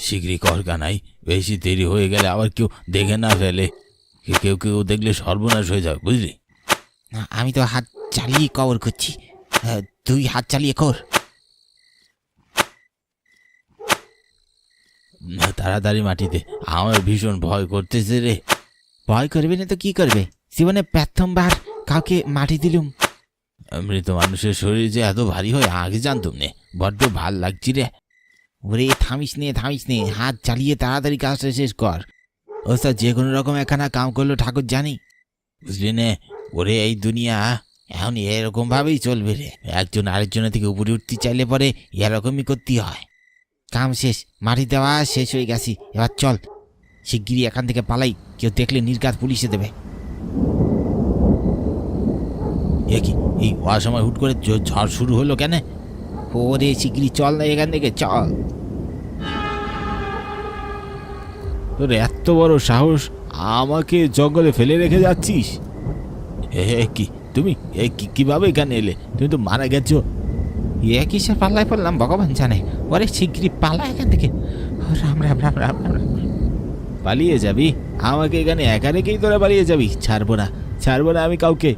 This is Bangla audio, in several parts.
শীঘ্রই কর কানাই। বেশি দেরি হয়ে গেলে আবার কেউ দেখে না ফেলে। কেউ কেউ দেখলে সর্বনাশ হয়ে যাবে বুঝলি? আমি তো হাত চালিয়ে কবর করছি তুই হাত চালিয়ে কর তাড়াতাড়ি মাটিতে। আমার ভীষণ ভয় করতেছে রে। ভয় করবে না তো কি করবে? জীবনে প্রথমবার কাউকে মাটি দিলুম। মৃত মানুষের শরীর যে এত ভারী হয় আগে জানতুম নে। বড্ড ভালো লাগছি রে। ওরে থামিস নে থামিস নে। হাত চালিয়ে তাড়াতাড়ি কাজটা শেষ কর। ও স্যার যে কোনো রকম একখানা কাম করল ঠাকুর জানি। বুঝলি নে? ওরে এই দুনিয়া, এখন এরকম ভাবেই চলবে রে। একজন আরেকজনের থেকে উপরে উঠতে চাইলে পরে এরকমই করতে হয়। কাম শেষ, মাটি দেওয়া শেষ হয়ে গেছি। এবার চল শিগগিরি এখান থেকে পালাই। কেউ দেখলে নির্ঘাত পুলিশে দেবে। কি, এই অসময় হুট করে ঝড় শুরু হলো কেন? ওরে শিগগিরি চল না এখান থেকে, চল। তোর এত বড় সাহস আমাকে জঙ্গলে ফেলে রেখে যাচ্ছিস? এ কি, তুমি? এ, কি, কীভাবে এখানে এলে? তুমি তো মারা গেছো। এ কিসের পাল্লায় পড়লাম, ভগবান জানে। ওরে শিগগিরি পালা এখান থেকে। রাম রাম রাম রাম রাম। পালিয়ে যাবি? আমাকে এখানে একা রেখেই তোরা পালিয়ে যাবি? ছাড়বো না ছাড়বো না আমি কাউকে।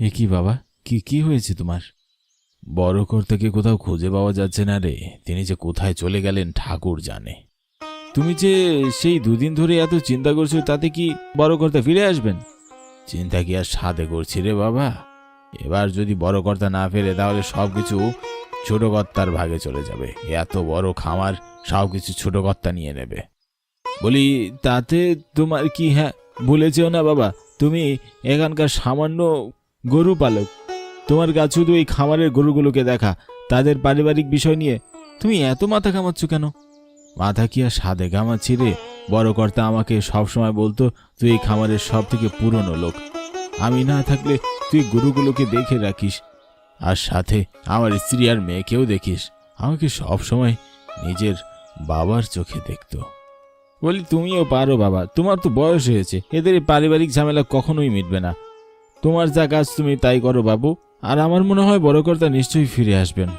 এ কি বাবা? কি কি হয়েছে তোমার? বড় কর্তাকে কোথাও খুঁজে পাওয়া যাচ্ছে না রে। তিনি যে কোথায় চলে গেলেন ঠাকুর জানে। তুমি যে সেই দুদিন ধরে এত চিন্তা করছ তাতে কি বড় কর্তা ফিরে আসবেন? চিন্তা কি আর সাথে করছি রে বাবা? এবার যদি বড় কর্তা না ফেরে, তাহলে সব কিছু ছোট কর্তার ভাগে চলে যাবে। এত বড় খামার সব কিছু ছোট কর্তা নিয়ে নেবে। বলি, তাতে তোমার কি হ্যাঁ ভুলেছেও না বাবা? তুমি এখানকার সামান্য গরু পালক তোমার কাছে শুধু এই খামারের গরুগুলোকে দেখা, তাদের পারিবারিক বিষয় নিয়ে। তুমি এত মাথা ঘামাচ্ছ কেন? মাথা কি আর সাদে ঘামাচ্ছি রে? বড় কর্তা আমাকে সবসময় বলতো, তুই এই খামারের সব থেকে পুরনো লোক। আমি না থাকলে তুই গরুগুলোকে দেখে রাখিস, আর সাথে আমার স্ত্রী আর মেয়েকেও দেখিস। আমাকে সব সময় নিজের বাবার চোখে দেখতো। বলি, তুমিও পারো বাবা, তোমার তো বয়স হয়েছে, এদের পারিবারিক ঝামেলা কখনোই মিটবে না। তোমার যা কাজ তুমি তাই করো বাবু। আর আমার মনে হয় বড় কর্তা নিশ্চয়ই ফিরে আসবেন।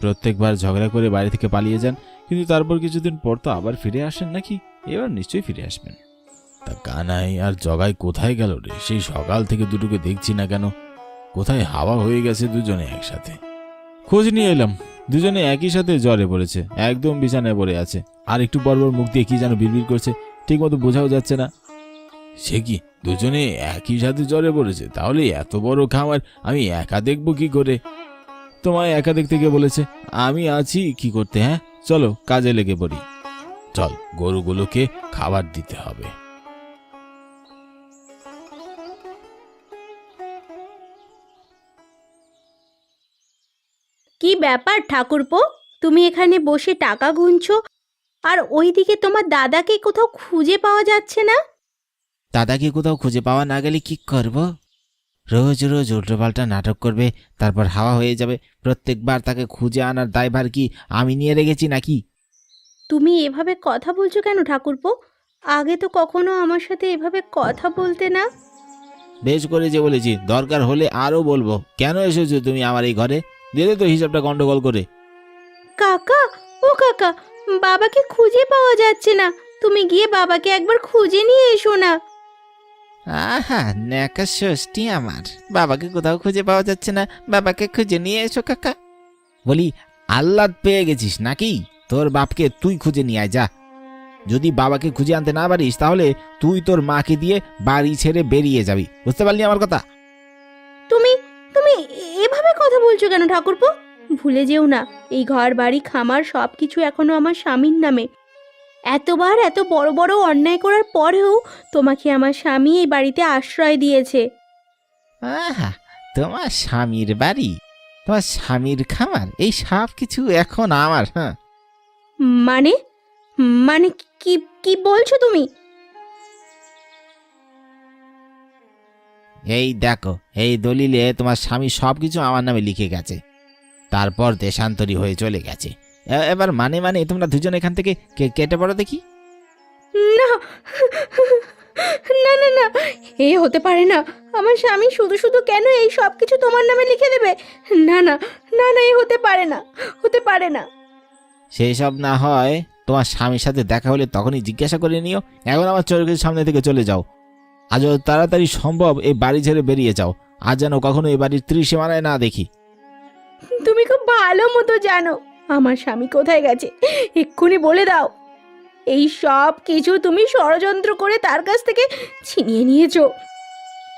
প্রত্যেকবার ঝগড়া করে বাড়ি থেকে পালিয়ে যান, কিন্তু তারপর কিছুদিন পর তো আবার ফিরে আসেন নাকি? এবার নিশ্চয়ই ফিরে আসবেন। তা কানাই, আর জগাই কোথায় গেল রে? সেই সকাল থেকে দুটোকে দেখছি না কেন? কোথায় হাওয়া হয়ে গেছে দুজনে একসাথে? খোঁজ নিয়ে এলাম। দুজনে একই সাথে জ্বরে পড়েছে, একদম বিছানায় পড়ে আছে। আর একটু পর মুখ দিয়ে কি যেন বিড়বিড় করছে ঠিক মতো বোঝাও যাচ্ছে না। সে কি দুজনে একই সাথে জ্বরে পড়েছে? তাহলে এত বড় খামার, আমি একা দেখব কি করে? তোমায় একা দেখতে কে বলেছে? আমি আছি, কি করতে হ্যাঁ? চলো, কাজে লেগে পড়ি। চল, গরুগুলোকে খাবার দিতে হবে। কি ব্যাপার ঠাকুরপো? তুমি এখানে বসে টাকা গুনছো, আর ওইদিকে তোমার দাদাকে কোথাও খুঁজে পাওয়া যাচ্ছে না? দাদাকে কোথাও খুঁজে পাওয়া না গেলে কি করব? রোজ রোজ উল্টোপাল্টা নাটক করবে তারপর হাওয়া হয়ে যাবে। প্রত্যেকবার তাকে খুঁজে আনার দায়ভার কি আমি নিয়ে রেখেছি নাকি? তুমি এভাবে কথা বলছো কেন ঠাকুরপো? আগে তো কখনো আমার সাথে এভাবে কথা বলতে না। বেশ করে যে বলেছি দরকার হলে আরও বলব। কেন এসেছ তুমি আমার এই ঘরে? দিলে তো হিসাবটা গন্ডগোল করে। কাকা ও কাকা বাবাকে খুঁজে পাওয়া যাচ্ছে না। তুমি গিয়ে বাবাকে একবার খুঁজে নিয়ে এসো না। আহা, ন্যাকা ষষ্ঠী আমার। বাবাকে কোথাও খুঁজে পাওয়া যাচ্ছে না। বাবাকে খুঁজে নিয়ে এসো, কাকা। বলি, আহ্লাদ পেয়ে গেছিস নাকি? তোর বাপকে তুই খুঁজে নিয়ে আয়, যা। যদি বাবাকে খুঁজে আনতে না পারিস, তাহলে তুই তোর মাকে দিয়ে বাড়ি ছেড়ে বেরিয়ে যাবি। বুঝতে পারলি আমার কথা? তুমি তুমি এভাবে কথা বলছো কেন ঠাকুরপো? ভুলে যেও না, এই ঘর, বাড়ি, খামার সব কিছু এখনও আমার স্বামীর নামে। এতবার এত বড় বড় অন্যায় করার পরেও তোমাকে আমার স্বামী এই বাড়িতে আশ্রয় দিয়েছে। আহা তোমার স্বামীর বাড়ি? তোমার স্বামীর খামার? এই সব কিছু এখন আমার হ্যাঁ। মানে? মানে কি কি বলছো তুমি? এই দেখো এই দলিলে তোমার স্বামী সব কিছু আমার নামে লিখে গেছে। তারপর দেশান্তরী হয়ে চলে গেছে। এবার মানে মানে তোমরা দুজন এখান থেকে কেটে পড়ো দেখি। না না না না এ হতে পারে না। আমার স্বামী শুধু শুধু কেন এই সব কিছু তোমার নামে লিখে দেবে? না না না না এ হতে পারে না হতে পারে না। সেই সব না হয় তোমার স্বামীর সাথে দেখা হলে তখনই জিজ্ঞাসা করে নিও। এখন আমার চোখের সামনে থেকে চলে যাও। আজ তাড়াতাড়ি সম্ভব এই বাড়ি ছেড়ে বেরিয়ে যাও। আজ যেন কখনো এই বাড়ির ত্রিসীমানায় না দেখি। তুমি খুব ভালো মতো জানো। আমার স্বামী কোথায় গেছে? এক্ষুনি বলে দাও। এই সব কিছু তুমি ষড়যন্ত্র করে তার কাছ থেকে ছিনিয়ে নিয়েছো।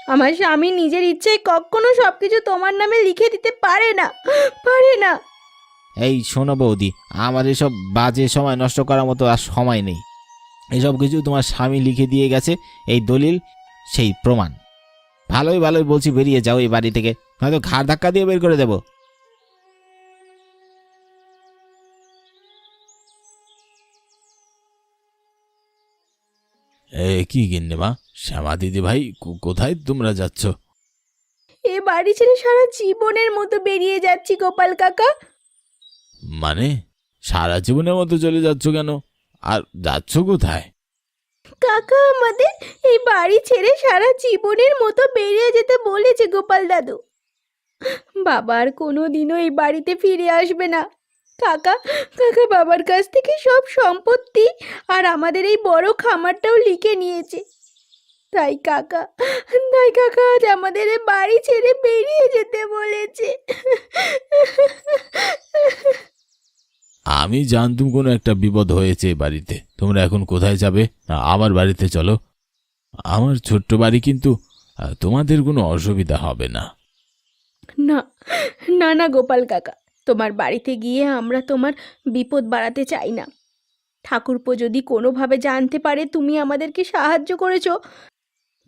আমার স্বামী নিজের ইচ্ছায় কখনো সব কিছু তোমার নামে লিখে দিতে পারে না পারে না। এই শোনো বৌদি, আমার এসব বাজে সময় নষ্ট করার মতো আর সময় নেই। এসব কিছু তোমার স্বামী লিখে দিয়ে গেছে, এই দলিল, সেই প্রমাণ। ভালোই ভালোই বলছি, বেরিয়ে যাও এই বাড়ি থেকে। হয়তো ঘাড় ধাক্কা দিয়ে বের করে দেবো। এ কি গিন্নি মা শ্যামা দিদি ভাই কোথায় তোমরা যাচ্ছ? এ বাড়ি ছেড়ে সারা জীবনের মতো বেরিয়ে যাচ্ছি গোপাল কাকা। মানে সারা জীবনের মতো চলে যাচ্ছ কেন? আর যাচ্ছ কোথায়? কাকা আমাদের এই বাড়ি ছেড়ে সারা জীবনের মতো বেরিয়ে যেতে বলেছে গোপাল দাদু। বাবা আর কোনো দিনও এই বাড়িতে ফিরে আসবে না। কাকা কাকা বাবার কাছ থেকে সব সম্পত্তি আর আমাদের এই বড় খামারটাও লিখে নিয়েছে। তাই কাকা তাই কাকা আজ আমাদের বাড়ি ছেড়ে বেরিয়ে যেতে বলেছে। আমি জানতুম কোনো একটা বিপদ হয়েছে এ বাড়িতে। তোমরা এখন কোথায় যাবে? আমার বাড়িতে চলো। আমার ছোট্ট বাড়ি কিন্তু তোমাদের কোনো অসুবিধা হবে না। না না না গোপাল কাকা। তোমার বাড়িতে গিয়ে আমরা তোমার বিপদ বাড়াতে চাই না। ঠাকুরপো যদি কোনোভাবে জানতে পারে তুমি আমাদেরকে সাহায্য করেছ,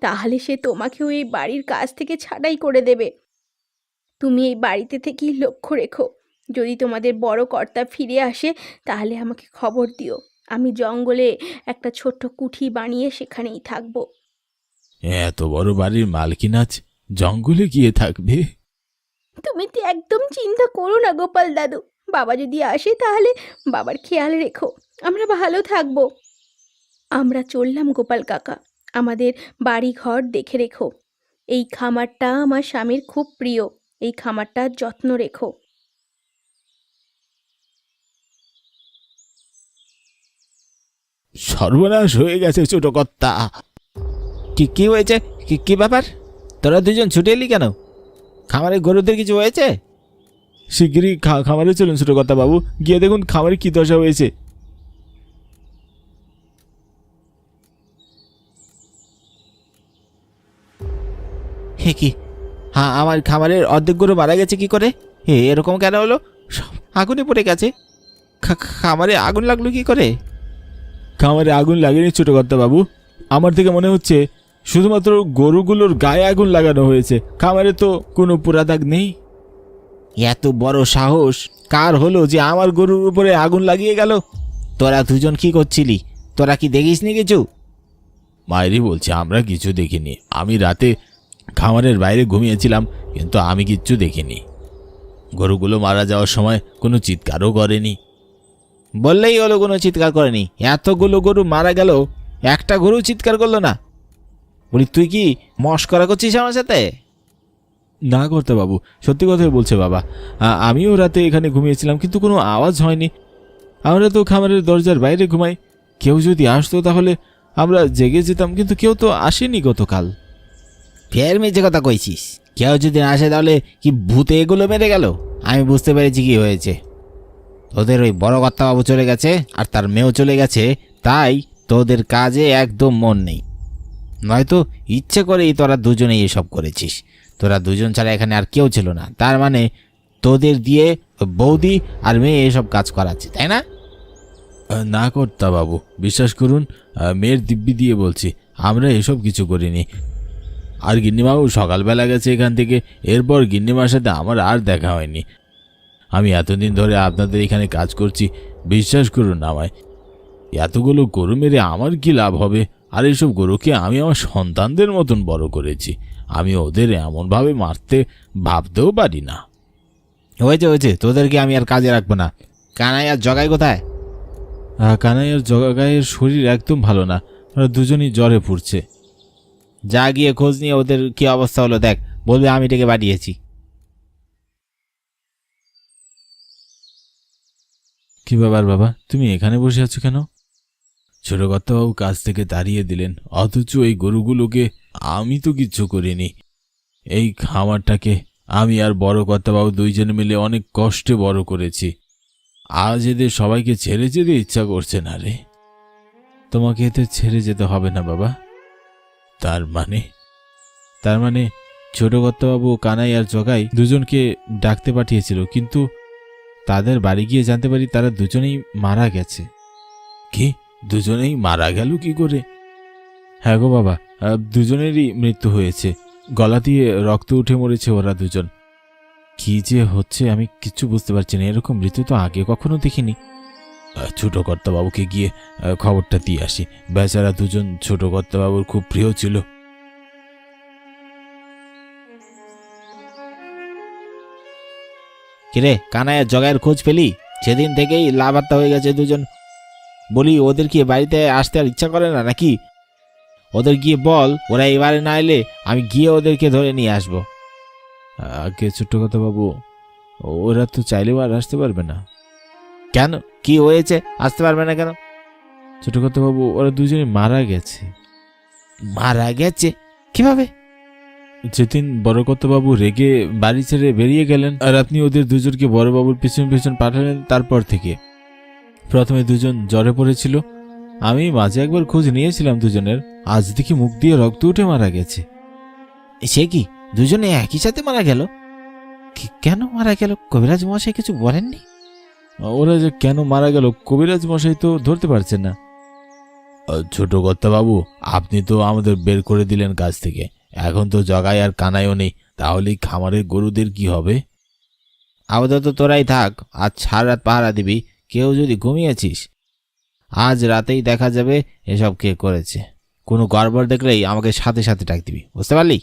তাহলে সে তোমাকেও এই বাড়ির কাজ থেকে ছাঁটাই করে দেবে। তুমি এই বাড়িতে থেকেই লক্ষ্য রেখো। যদি তোমাদের বড় কর্তা ফিরে আসে, তাহলে আমাকে খবর দিও। আমি জঙ্গলে একটা ছোট্ট কুঠি বানিয়ে সেখানেই থাকব। এত বড় বাড়ির মালকিন আজ জঙ্গলে গিয়ে থাকবে? তুমি তো একদম চিন্তা করো না, গোপাল দাদু। বাবা যদি আসে তাহলে বাবার খেয়াল রেখো। আমরা ভালো থাকব। আমরা চললাম, গোপাল কাকা। আমাদের বাড়ি ঘর দেখে রেখো। এই খামারটা আমার স্বামীর খুব প্রিয়। এই খামারটার যত্ন রেখো। সর্বনাশ হয়ে গেছে ছোট কর্তা। কি কি হয়েছে? কি কি ব্যাপার? তোরা দুজন ছুটে এলি কেন? খামারে গরুদের কিছু হয়েছে? শিগগিরই খামারে চলুন ছোট কর্তা বাবু। গিয়ে দেখুন খামারে কি দশা হয়েছে। হে কি? হ্যাঁ আমার খামারের অর্ধেক গরু মারা গেছে কি করে? হে এরকম কেন হলো? সব আগুনে পড়ে গেছে। খামারে আগুন লাগল কি করে? খামারে আগুন লাগেনি ছোট কর্তা বাবু। আমার থেকে মনে হচ্ছে শুধুমাত্র গরুগুলোর গায়ে আগুন লাগানো হয়েছে। খামারে তো কোনো পুরা দাগ নেই। এত বড় সাহস। কার হলো যে আমার গরুর উপরে আগুন লাগিয়ে গেল? তোরা দুজন কি করছিলি? তোরা কি দেখিসনি কিছু? মায়েরই বলছে আমরা কিছু দেখিনি। আমি রাতে খামারের বাইরে ঘুমিয়েছিলাম কিন্তু আমি কিচ্ছু দেখিনি। গরুগুলো মারা যাওয়ার সময় কোনো চিৎকারও করেনি। বললেই হলো কোনো চিৎকার করেনি। এতগুলো গরু মারা গেল একটা গরু চিৎকার করল না। বলি তুই কি মস্করা করছিস আমার সাথে? না করতে বাবু সত্যি কথাই বলছে বাবা। আমিও রাতে এখানে ঘুমিয়েছিলাম কিন্তু কোনো আওয়াজ হয়নি। আমরা তো খামারের দরজার বাইরে ঘুমাই। কেউ যদি আসতো তাহলে আমরা জেগে যেতাম কিন্তু কেউ তো আসেনি গতকাল। ফের মেঝে কথা কইছিস। কেউ যদি আসে তাহলে কি ভূতে এগুলো মেরে গেল? আমি বুঝতে পেরেছি কি হয়েছে। তোদের ওই বড় বাবু চলে গেছে আর তার মেয়েও চলে গেছে তাই তোদের কাজে একদম মন নেই। নয়তো ইচ্ছে করেই তোরা দুজনেই এসব করেছিস। তোরা দুজন ছাড়া এখানে আর কেউ ছিল না। তার মানে তোদের দিয়ে বৌদি আর মেয়ে এসব কাজ করাচ্ছে, তাই না? না কর্তা বাবু, বিশ্বাস করুন মেয়ের দিব্যি দিয়ে বলছি, আমরা এসব কিছু করিনি। আর গিন্নিমাও সকালবেলা গেছে এখান থেকে, এরপর গিন্নিমার সাথে আমার আর দেখা হয়নি। আমি এতদিন ধরে আপনাদের এখানে কাজ করছি, বিশ্বাস করুন আমায়। এতগুলো গরু মেরে আমার কি লাভ হবে? আর এসব গরুকে আমি আমার সন্তানদের মতন বড় করেছি। আমি ওদের এমনভাবে মারতে ভাবতেও পারি না। হয়েছে হয়েছে তোদেরকে আমি আর কাজে রাখব না। কানাই আর জগাই কোথায়? আহ, কানাইয়ের জগাগায়ের শরীর একদম ভালো না। ওরা দুজনই জ্বরে পড়ছে। যা গিয়ে খোঁজ নিয়ে ওদের কি অবস্থা হলো দেখ বলবে আমি ডেকে পাঠিয়েছি কি ব্যাপার বাবা? তুমি এখানে বসে আছো কেন? ছোট কর্তাবাবু কাজ থেকে দাঁড়িয়ে দিলেন, অথচ এই গরুগুলোকে আমি তো কিচ্ছু করিনি। এই খামারটাকে আমি আর বড় কর্তাবাবু দুইজনে মিলে অনেক কষ্টে বড় করেছি। আজ এদের সবাইকে ছেড়ে যেতে ইচ্ছা করছে না রে। তোমাকে এতে ছেড়ে যেতে হবে না, বাবা। তার মানে? তার মানে ছোট কর্তাবাবু কানাই আর জগাই দুজনকে ডাকতে পাঠিয়েছিল, কিন্তু তাদের বাড়ি গিয়ে জানতে পারি তারা দুজনেই মারা গেছে। কি? দুজনেই মারা গেল কি করে? হ্যাঁ গো বাবা দুজনেরই মৃত্যু হয়েছে। গলা দিয়ে রক্ত উঠে মরেছে ওরা দুজন। কি যে হচ্ছে আমি কিচ্ছু বুঝতে পারছি না, এরকম মৃত্যু তো আগে কখনো দেখিনি। ছোট কর্তাবাবুকে গিয়ে খবরটা দিয়ে আসি। বেচারা দুজন ছোট কর্তাবাবুর খুব প্রিয় ছিল। কিরে কানায় জগায়ের খোঁজ পেলি? সেদিন থেকেই লাভাত্তা হয়ে গেছে দুজন। বলি, ওদের কি বাড়িতে আসতে আর ইচ্ছা করে না নাকি? ওদের গিয়ে বল, ওরা এবারে না এলে আমি গিয়ে ওদেরকে ধরে নিয়ে আসব। আগে ছোট্ট কথা বাবু, ওরা তো চাইলেও আর আসতে পারবে না। কেন? কি হয়েছে? আসতে পারবে না কেন? ছোট কথা বাবু, ওরা দুজনে মারা গেছে। মারা গেছে? কীভাবে? যেদিন বড় বাবু রেগে বাড়ি ছেড়ে বেরিয়ে গেলেন, আর আপনি ওদের দুজনকে বড়বাবুর পিছন পিছন পাঠালেন তারপর থেকে। প্রথমে দুজন জ্বরে পড়েছিল। আমি মাঝে একবার খোঁজ নিয়েছিলাম দুজনের। আজ দেখি মুখ দিয়ে রক্ত উঠে মারা গেছে। সে কি? দুজনে একই সাথে মারা গেল? কেন মারা গেল? কবিরাজ মশাই কিছু বলেননি? ওরা যে কেন মারা গেল কবিরাজ মশাই তো ধরতে পারছেন না। ছোট বাবু আপনি তো আমাদের বের করে দিলেন কাজ থেকে। এখন তো জগাই আর কানাইও নেই তাহলে খামারের গরুদের কি হবে? আপাতত তোরাই থাক আজ সারা রাত পাহারা দিবি। কেউ যদি ঘুমিয়েছিস আজ রাতেই দেখা যাবে এসব কে করেছে। কোনো গড়বড় দেখলেই আমাকে সাথে সাথে ডাক দিবি বুঝতে পারলি?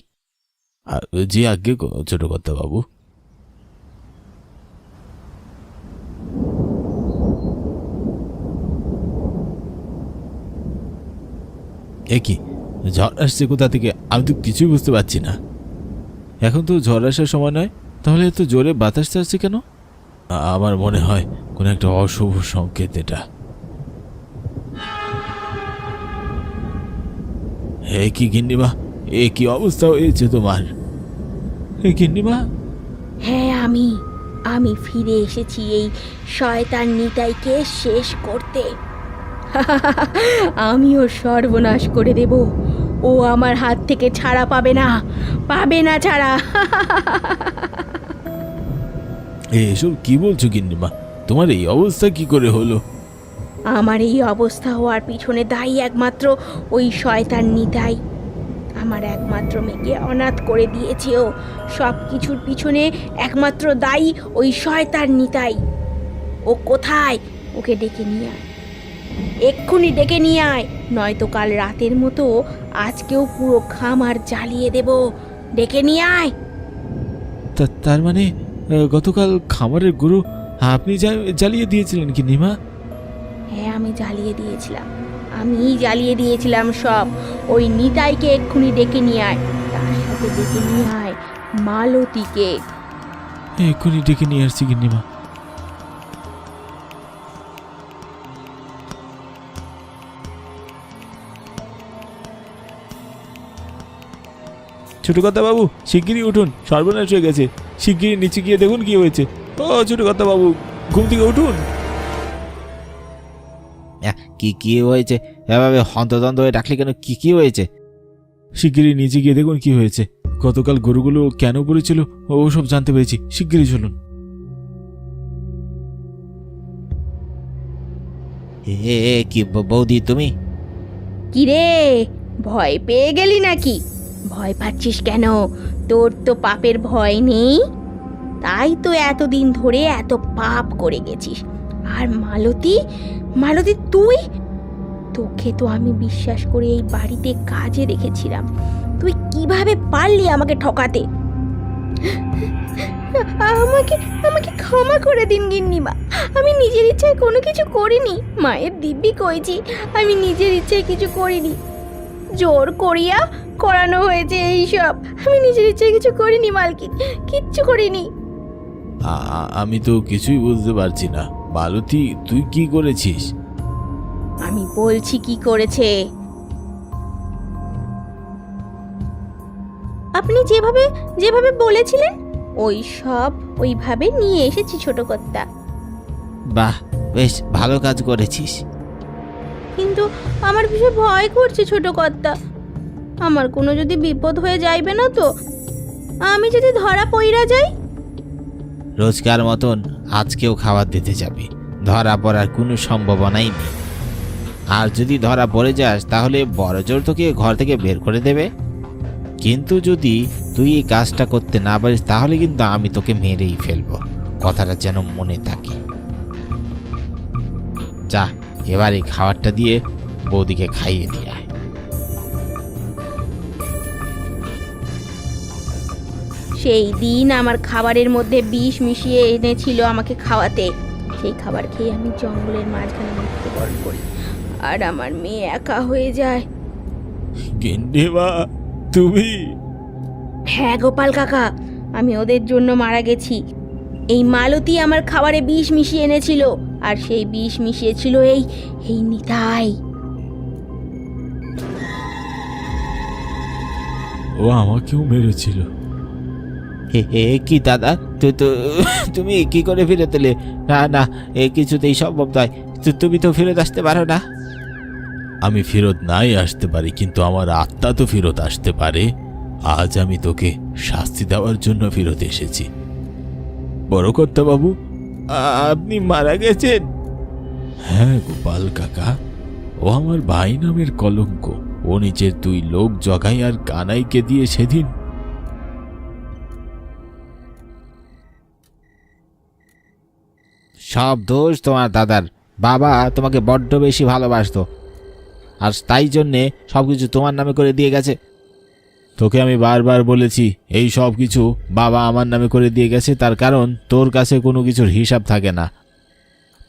জি আজ্ঞে ছোট বাবু? এ কি ঝড় আসছে কোথা থেকে? আমি তো কিছুই বুঝতে পারছি না। এখন তো ঝড় আসার সময় নয় তাহলে এত জোরে বাতাস আসছে কেন? আমার মনে হয় কোনো একটা অশুভ সংকেত এটা। হে কি গিন্নিমা এ কি অবস্থা হয়েছে তোমার? হে গিন্নিমা? হ্যাঁ আমি আমি ফিরে এসেছি এই শয়তান নিতাইকে শেষ করতে। আমি আমিও সর্বনাশ করে দেব। ও আমার হাত থেকে ছাড়া পাবে না পাবে না ছাড়া। এ, এসব কি বলছো গিন্নিমা? তোমার এই অবস্থা কি করে হলো? আমার এই অবস্থা হওয়ার পিছনে দায়ী একমাত্র ওই শয়তান নিতাই। আমার একমাত্র মেয়েকে অনাথ করে দিয়েছে ও। সব কিছুর পিছনে একমাত্র দায়ী ওই শয়তান নিতাই। ও কোথায়? ওকে ডেকে নিয়ে আয়। এক্ষুনি ডেকে নিয়ে আয়। নয়তো কাল রাতের মতো আজকেও পুরো খামার জ্বালিয়ে দেব। ডেকে নিয়ে আয়। তা- তার মানে গতকাল খামারের গরু আপনি জ্বালিয়ে দিয়েছিলেন গিন্নিমা হ্যাঁ আমি জ্বালিয়ে দিয়েছিলাম। আমি জ্বালিয়ে দিয়েছিলাম সব। ওই নিতাইকে এক্ষুনি ডেকে নিয়ে আয়। তার সাথে ডেকে নিয়ে আয় মালতীকে। এক্ষুনি ডেকে নিয়ে আসছি গিন্নিমা ছোট কথা বাবু শিগগিরই উঠুন। সর্বনাশ হয়ে গেছে। শিগগিরই নিচে গিয়ে দেখুন কি হয়েছে। ও ছোট কথা বাবু ঘুম থেকে উঠুন। কি কি হয়েছে? এভাবে হন্তদন্ত হয়ে ডাকলি কেন? কি কি হয়েছে? শিগগিরই নিচে গিয়ে দেখুন কি হয়েছে। গতকাল গরুগুলো কেন পড়েছিল? ও সব জানতে পেরেছি। শিগগিরই চলুন। এ কি বৌদি তুমি? কিরে ভয় পেয়ে গেলি নাকি? ভয় পাচ্ছিস কেন? তোর তো পাপের ভয় নেই? তাই তো এতদিন ধরে এত পাপ করে গেছিস। আর মালতী মালতী তুই? তোকে তো আমি বিশ্বাস করে এই বাড়িতে কাজে রেখেছিলাম। তুই কীভাবে পারলি আমাকে ঠকাতে? আমাকে আমাকে ক্ষমা করে দিন গিন্নিমা। আমি নিজের ইচ্ছায় কোনো কিছু করিনি। মায়ের দিব্যি কইছি, আমি নিজের ইচ্ছায় কিছু করিনি। জোর করিয়া করানো হয়েছে এই সব আমি নিজের ইচ্ছে কিছু করিনি মালকিন। কিচ্ছু করিনি। আমি তো কিছুই বুঝতে পারছি না। মালতী তুই কি করেছিস? আমি বলছি কি করেছে। আপনি যেভাবে যেভাবে বলেছিলেন ওই সব ওইভাবে নিয়ে এসেছি ছোট কর্তা বাহ বেশ ভালো কাজ করেছিস। কিন্তু আমার ভীষণ ভয় করছে ছোট কর্তা। আমার কোনো যদি বিপদ হয়ে যাইবে না তো? আমি যদি ধরা পইরা যাই? রোজকার মতন আজকেও খাবার দিতে যাবে। ধরা পড়ার কোনো সম্ভাবনাই নেই। আর যদি ধরা পড়ে যাস, তাহলে বড় জোর তোকে ঘর থেকে বের করে দেবে। কিন্তু যদি তুই এই কাজটা করতে না পারিস, তাহলে কিন্তু আমি তোকে মেরেই ফেলব। কথাটা যেন মনে থাকে। যা। এবার এই খাবারটা দিয়ে বৌদিকে খাইয়ে দিয়ে আয়। সেই দিন আমার খাবারের মধ্যে বিষ মিশিয়ে এনেছিল আমাকে খাওয়াতে। সেই খাবার খেয়ে আমি জঙ্গলের মাঝখানে মৃত্যুবরণ করি আর আমার মেয়ে একা হয়ে যায়। তুমি? হ্যাঁ গোপাল কাকা আমি ওদের জন্য মারা গেছি। এই মালতী আমার খাবারে বিষ মিশিয়ে এনেছিল। আর সেই বিষ মিশিয়েছিল এই এই নিতাই। ও আমাকেও মেরেছিল। হে হে কি দাদা? তো তো তুমি কি করে ফিরে তেলে না না এ কিছুতেই সম্ভব নয়। তুমি তো ফেরত আসতে পারো না। আমি ফেরত নাই আসতে পারি কিন্তু আমার আত্মা তো ফেরত আসতে পারে। আজ আমি তোকে শাস্তি দেওয়ার জন্য ফেরত এসেছি। বড় কর্তা বাবু আপনি মারা গেছেন। হ্যাঁ গোপাল কাকা। ও আমার ভাই নামের কলঙ্ক। ও নিচের দুই লোক জগাই আর কানাইকে দিয়ে সেদিন। সব দোষ তোমার দাদার। বাবা তোমাকে বড্ড বেশি ভালোবাসতো। আর তাই জন্যে সব কিছু তোমার নামে করে দিয়ে গেছে। তোকে আমি বারবার বলেছি, এই সব কিছু বাবা আমার নামে করে দিয়ে গেছে, তার কারণ তোর কাছে কোনো কিছুর হিসাব থাকে না।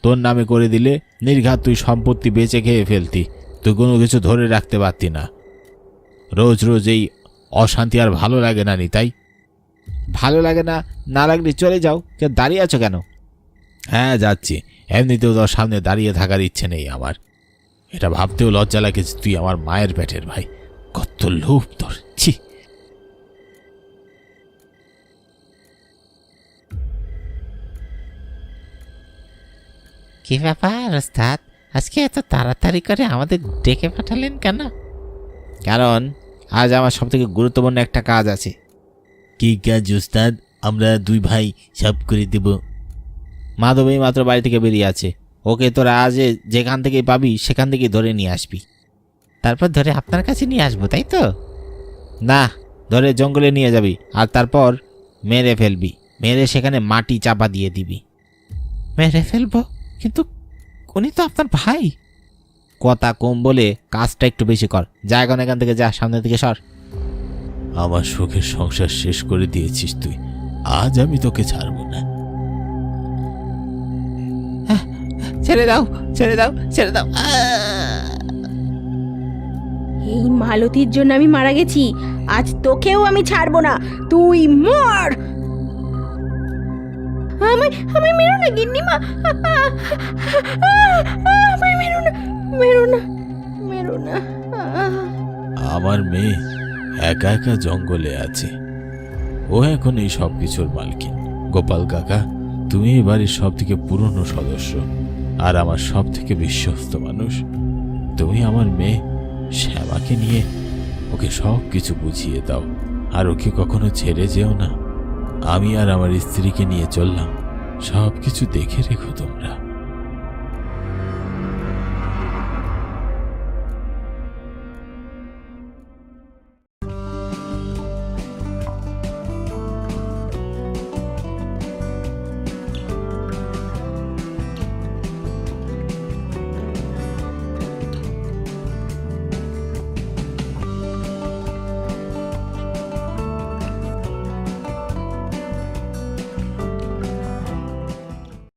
তোর নামে করে দিলে নির্ঘাত তুই সম্পত্তি বেচে খেয়ে ফেলতি, তুই কোনো কিছু ধরে রাখতে পারতি না। রোজ রোজ এই অশান্তি আর ভালো লাগে না নি, তাই? ভালো লাগে না না লাগলে চলে যাও, কে দাঁড়িয়ে আছো কেন? হ্যাঁ যাচ্ছি। এমনিতেও তোর সামনে দাঁড়িয়ে থাকার ইচ্ছে নেই আমার। এটা ভাবতেও লজ্জা লাগে তুই আমার মায়ের পেটের ভাই। কত লোভ তোর ছি। কি ব্যাপার ওস্তাদ? আজকে এত তাড়াতাড়ি করে আমাদের ডেকে পাঠালেন কেন? কারণ আজ আমার সব থেকে গুরুত্বপূর্ণ একটা কাজ আছে। কি কাজ উস্তাদ আমরা দুই ভাই সব করে দেব। মাধবী মাত্র বাড়ি থেকে বেরিয়ে আছে। ওকে তোরা আজ যেখান থেকে পাবি সেখান থেকে ধরে নিয়ে আসবি। তারপর ধরে আপনার কাছে নিয়ে আসব তাই তো? না ধরে জঙ্গলে নিয়ে যাবি আর তারপর মেরে ফেলবি মেরে সেখানে মাটি চাপা দিয়ে দিবি। মেরে ফেলব? কিন্তু উনি তো আপনার ভাই। কথা কম বলে কাজটা একটু বেশি কর। যা এখন এখান থেকে যা সামনের দিকে সর। আমার সুখের সংসার শেষ করে দিয়েছিস তুই। আজ আমি তোকে ছাড়বো না। ছেড়ে দাও ছেড়ে দাও ছেড়ে দাও! এই মালতীর জন্য আমি মারা গেছি। আজ তোকেও আমি ছাড়বো না। তুই মর! আমায় আমায় মেরো না, গিন্নিমা। আমায় মেরো না মেরো না মেরো না। আমার মেয়ে একা একা জঙ্গলে আছে। ও এখন এই সব কিছুর মালকিন গোপাল কাকা, তুমি এই বাড়ির সব থেকে পুরনো সদস্য। আর আমার সব থেকে বিশ্বস্ত মানুষ। তুমি আমার মেয়ে। শ্যামাকে নিয়ে ওকে সব কিছু বুঝিয়ে দাও, আর ওকে কখনো ছেড়ে যেও না। আমি আর আমার স্ত্রীকে নিয়ে চললাম। সব কিছু দেখে রেখো তোমরা।